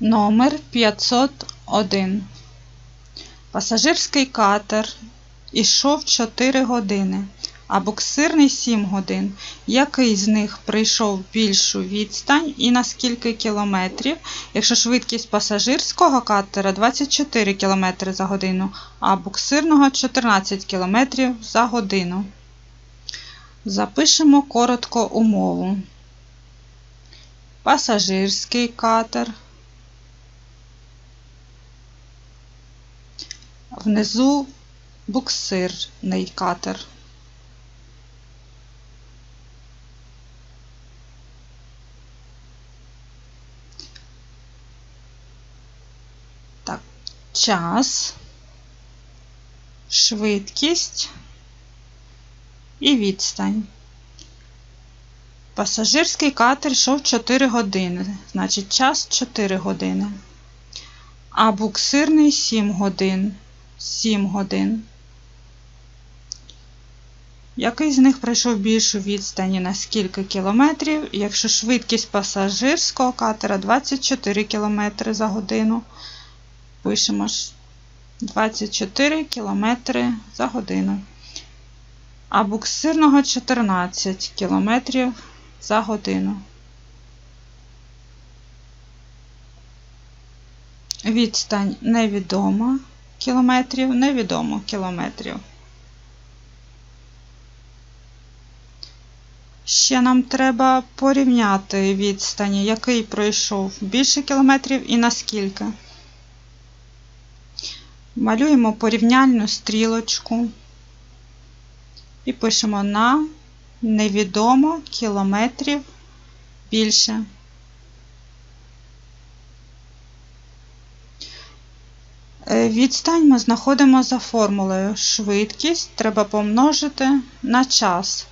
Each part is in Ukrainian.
Номер 501. Пасажирський катер ішов 4 години, а буксирний 7 годин. Який з них прийшов більшу відстань і на скільки кілометрів, якщо швидкість пасажирського катера 24 км за годину, а буксирного 14 км за годину. Запишемо коротко умову. Пасажирський катер. Внизу буксирний катер. Так, час, швидкість і відстань. Пасажирський катер йшов 4 години, значить час 4 години. А буксирний 7 годин. 7 годин. Який з них пройшов більшу відстані на скільки кілометрів, якщо швидкість пасажирського катера 24 км за годину. Пишемо ж 24 км за годину. А буксирного 14 км за годину. Відстань невідома кілометрів, невідомо кілометрів. Ще нам треба порівняти відстані, який пройшов більше кілометрів і наскільки. Малюємо порівняльну стрілочку і пишемо на невідомо кілометрів більше. Відстань ми знаходимо за формулою. Швидкість треба помножити на час.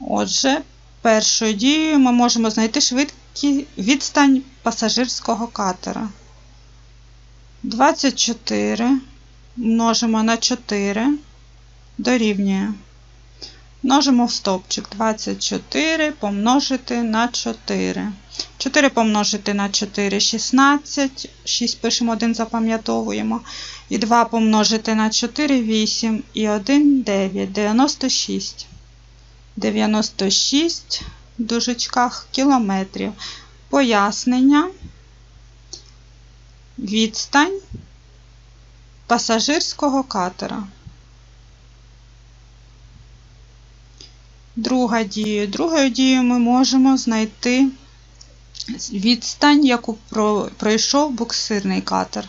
Отже, першою дією ми можемо знайти швидкість відстань пасажирського катера. 24 множимо на 4 дорівнює. Множимо в стовпчик 24 помножити на 4. 4 помножити на 4 16. 6 пишемо 1, запам'ятовуємо. І 2 помножити на 4 8. І 1 9. 96. 96 в дужечках кілометрів. Пояснення. Відстань пасажирського катера. Друга дія. Другою дією ми можемо знайти відстань, яку пройшов буксирний катер.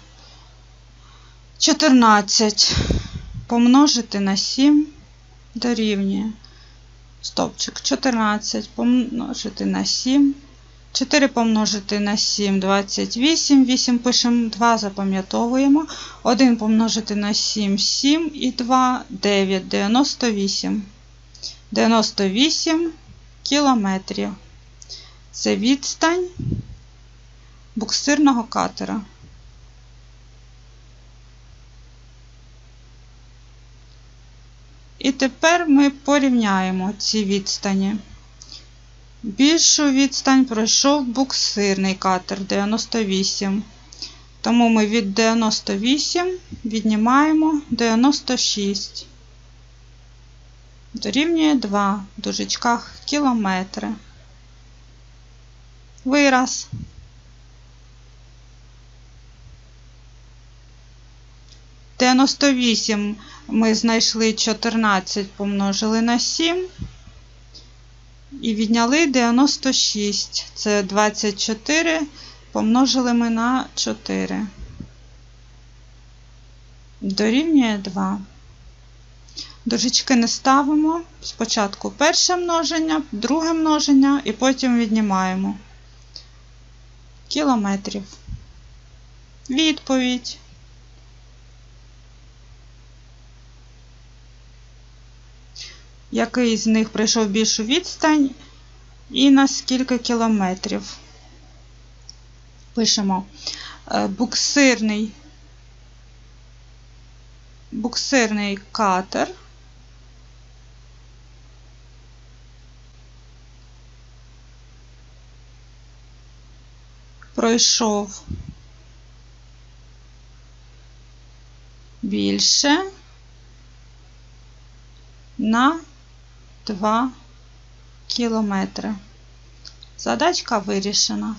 14 помножити на 7 дорівнює. Стопчик. 14 помножити на 7. 4 помножити на 7 28. 8 пишемо 2, запам'ятовуємо. 1 помножити на 7 7 і 2 9, 98. 98 кілометрів. Це відстань буксирного катера. І тепер ми порівняємо ці відстані. Більшу відстань пройшов буксирний катер 98. Тому ми від 98 віднімаємо 96 дорівнює 2 в дужечках кілометри. Вираз. Дев'яносто вісім ми знайшли 14, помножили на 7 і відняли 96. Це 24, помножили ми на 4. Дорівнює 2. Дужечки не ставимо. Спочатку перше множення, друге множення і потім віднімаємо кілометрів. Відповідь. Який з них пройшов більшу відстань і на скільки кілометрів? Пишемо е, буксирний, буксирний катер. пройшов більше на 2 кілометри. Задачка вирішена.